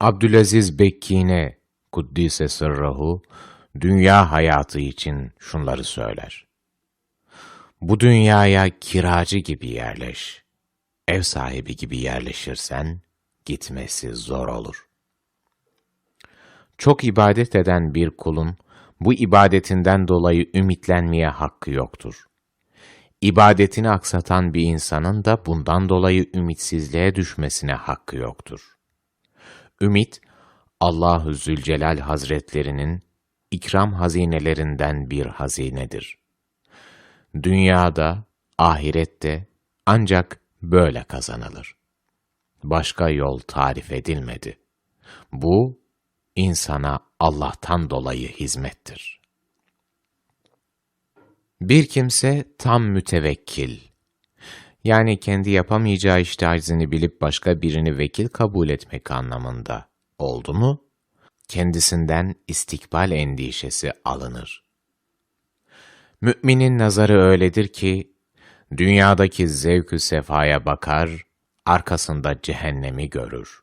Abdülaziz Bekkine Kuddise Sırrahu dünya hayatı için şunları söyler. Bu dünyaya kiracı gibi yerleş. Ev sahibi gibi yerleşirsen gitmesi zor olur. Çok ibadet eden bir kulun bu ibadetinden dolayı ümitlenmeye hakkı yoktur. İbadetini aksatan bir insanın da bundan dolayı ümitsizliğe düşmesine hakkı yoktur. Ümit, Allahu Zülcelal Hazretlerinin ikram hazinelerinden bir hazinedir. Dünyada, ahirette ancak böyle kazanılır. Başka yol tarif edilmedi. Bu, insana Allah'tan dolayı hizmettir. Bir kimse tam mütevekkil, yani kendi yapamayacağı aczini bilip başka birini vekil kabul etmek anlamında oldu mu, kendisinden istikbal endişesi alınır. Müminin nazarı öyledir ki, dünyadaki zevkü sefaya bakar, arkasında cehennemi görür.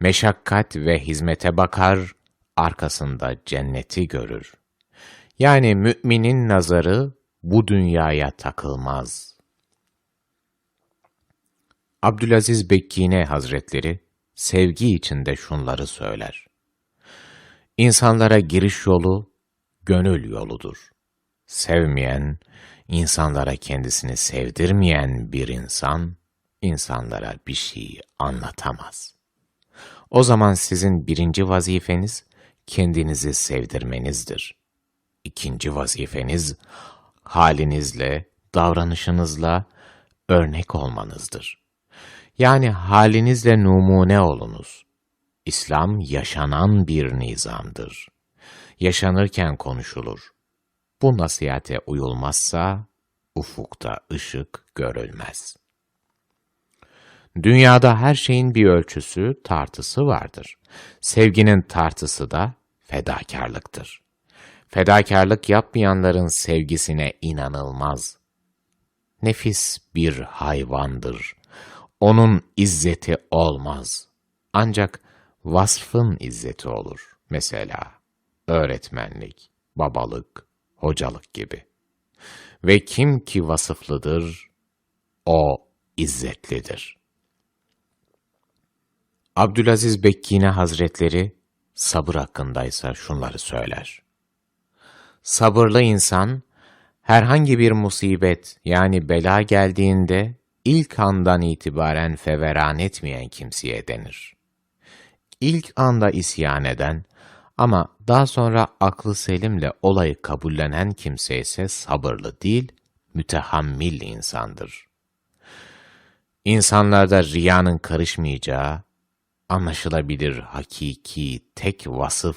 Meşakkat ve hizmete bakar, arkasında cenneti görür. Yani müminin nazarı bu dünyaya takılmaz. Abdülaziz Bekkine Hazretleri, sevgi içinde şunları söyler. İnsanlara giriş yolu, gönül yoludur. Sevmeyen, insanlara kendisini sevdirmeyen bir insan, insanlara bir şey anlatamaz. O zaman sizin birinci vazifeniz, kendinizi sevdirmenizdir. İkinci vazifeniz, halinizle, davranışınızla örnek olmanızdır. Yani halinizle numune olunuz. İslam yaşanan bir nizamdır. Yaşanırken konuşulur. Bu nasihate uyulmazsa ufukta ışık görülmez. Dünyada her şeyin bir ölçüsü, tartısı vardır. Sevginin tartısı da fedakarlıktır. Fedakarlık yapmayanların sevgisine inanılmaz. Nefis bir hayvandır. Onun izzeti olmaz. Ancak vasfın izzeti olur. Mesela öğretmenlik, babalık, hocalık gibi. Ve kim ki vasıflıdır, o izzetlidir. Abdülaziz Bekkine Hazretleri sabır hakkındaysa şunları söyler. Sabırlı insan, herhangi bir musibet yani bela geldiğinde ilk andan itibaren feveran etmeyen kimseye denir. İlk anda isyan eden ama daha sonra aklı selimle olayı kabullenen kimse ise sabırlı değil, mütehammil insandır. İnsanlarda riyanın karışmayacağı, anlaşılabilir hakiki tek vasıf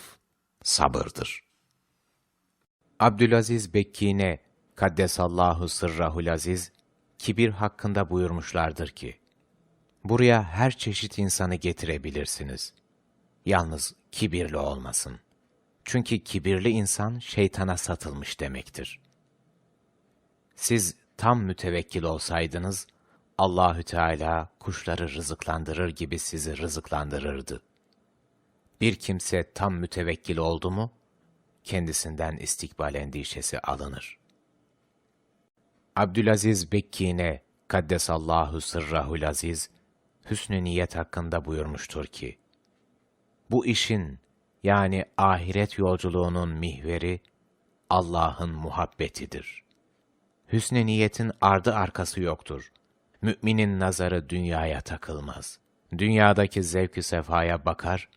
sabırdır. Abdülaziz Bekkine, Kaddesallahu sırrahul aziz, kibir hakkında buyurmuşlardır ki, buraya her çeşit insanı getirebilirsiniz. Yalnız kibirli olmasın. Çünkü kibirli insan şeytana satılmış demektir. Siz tam mütevekkil olsaydınız, Allahü Teala kuşları rızıklandırır gibi sizi rızıklandırırdı. Bir kimse tam mütevekkil oldu mu, kendisinden istikbal endişesi alınır. Abdülaziz Bekkine, Kaddesallahu sırrahul aziz, hüsnü niyet hakkında buyurmuştur ki, bu işin yani ahiret yolculuğunun mihveri Allah'ın muhabbetidir. Hüsnü niyetin ardı arkası yoktur. Müminin nazarı dünyaya takılmaz. Dünyadaki zevk-ü sefaya bakar,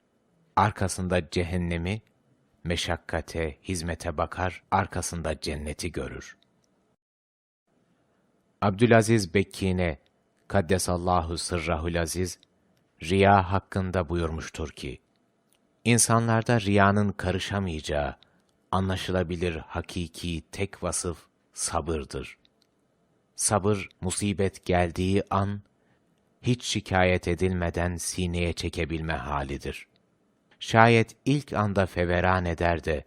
arkasında cehennemi, meşakkate, hizmete bakar, arkasında cenneti görür. Abdülaziz Bekkine, Kaddesallahu sırrahul aziz, riya hakkında buyurmuştur ki, İnsanlarda riyanın karışamayacağı, anlaşılabilir hakiki tek vasıf sabırdır. Sabır, musibet geldiği an, hiç şikayet edilmeden sineye çekebilme halidir. Şayet ilk anda feveran eder de,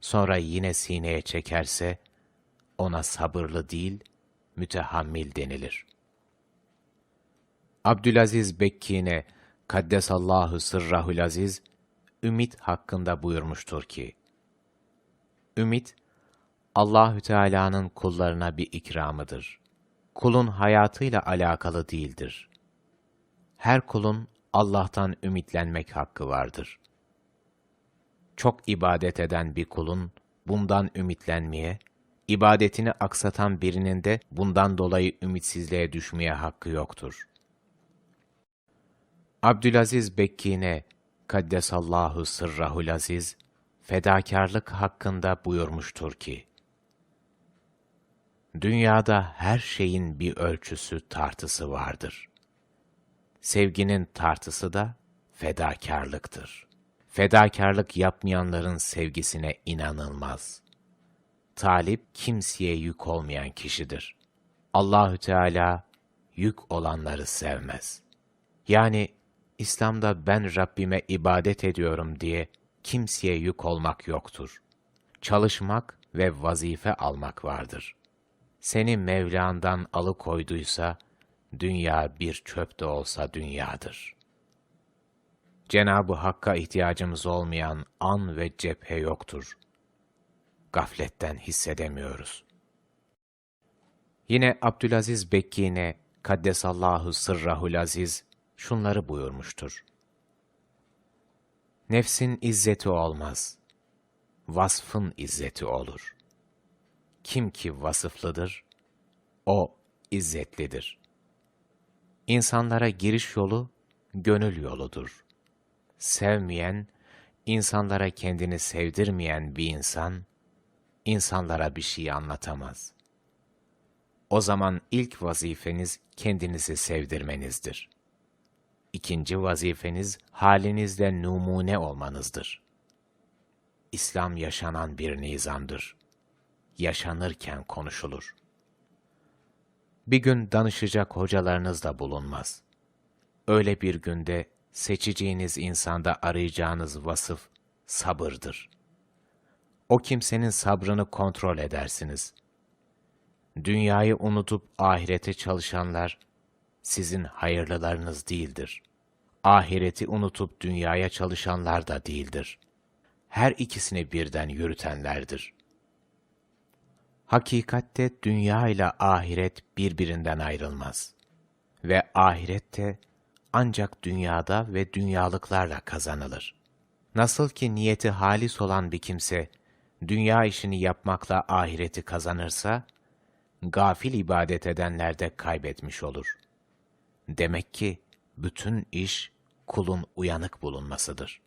sonra yine sineye çekerse, ona sabırlı değil, mütehammil denilir. Abdülaziz Bekkine, Kaddesallahu sırrahul aziz, ümit hakkında buyurmuştur ki, Ümit, Allahü Teala'nın kullarına bir ikramıdır. Kulun hayatıyla alakalı değildir. Her kulun Allah'tan ümitlenmek hakkı vardır. Çok ibadet eden bir kulun bundan ümitlenmeye, ibadetini aksatan birinin de bundan dolayı ümitsizliğe düşmeye hakkı yoktur. Abdülaziz Bekkine, Kaddesallahu sırrahul aziz, fedakarlık hakkında buyurmuştur ki, Dünyada her şeyin bir ölçüsü, tartısı vardır. Sevginin tartısı da fedakarlıktır. Fedakarlık yapmayanların sevgisine inanılmaz. Talip kimseye yük olmayan kişidir. Allahü Teala yük olanları sevmez. Yani İslam'da ben Rabbime ibadet ediyorum diye kimseye yük olmak yoktur. Çalışmak ve vazife almak vardır. Seni Mevla'ndan alıkoyduysa, dünya bir çöp de olsa dünyadır. Cenab-ı Hakk'a ihtiyacımız olmayan an ve cephe yoktur. Gafletten hissedemiyoruz. Yine Abdülaziz Bekkine, Kaddesallahu sırrahul aziz, şunları buyurmuştur. Nefsin izzeti olmaz, vasfın izzeti olur. Kim ki vasıflıdır, o izzetlidir. İnsanlara giriş yolu, gönül yoludur. Sevmeyen, insanlara kendini sevdirmeyen bir insan, insanlara bir şey anlatamaz. O zaman ilk vazifeniz kendinizi sevdirmenizdir. İkinci vazifeniz halinizde numune olmanızdır. İslam yaşanan bir nizamdır. Yaşanırken konuşulur. Bir gün danışacak hocalarınız da bulunmaz. Öyle bir günde seçeceğiniz insanda arayacağınız vasıf sabırdır. O kimsenin sabrını kontrol edersiniz. Dünyayı unutup ahirete çalışanlar, sizin hayırlılarınız değildir. Ahireti unutup dünyaya çalışanlar da değildir. Her ikisini birden yürütenlerdir. Hakikatte dünya ile ahiret birbirinden ayrılmaz. Ve ahirette ancak dünyada ve dünyalıklarla kazanılır. Nasıl ki niyeti halis olan bir kimse, dünya işini yapmakla ahireti kazanırsa, gafil ibadet edenler de kaybetmiş olur. Demek ki bütün iş kulun uyanık bulunmasıdır.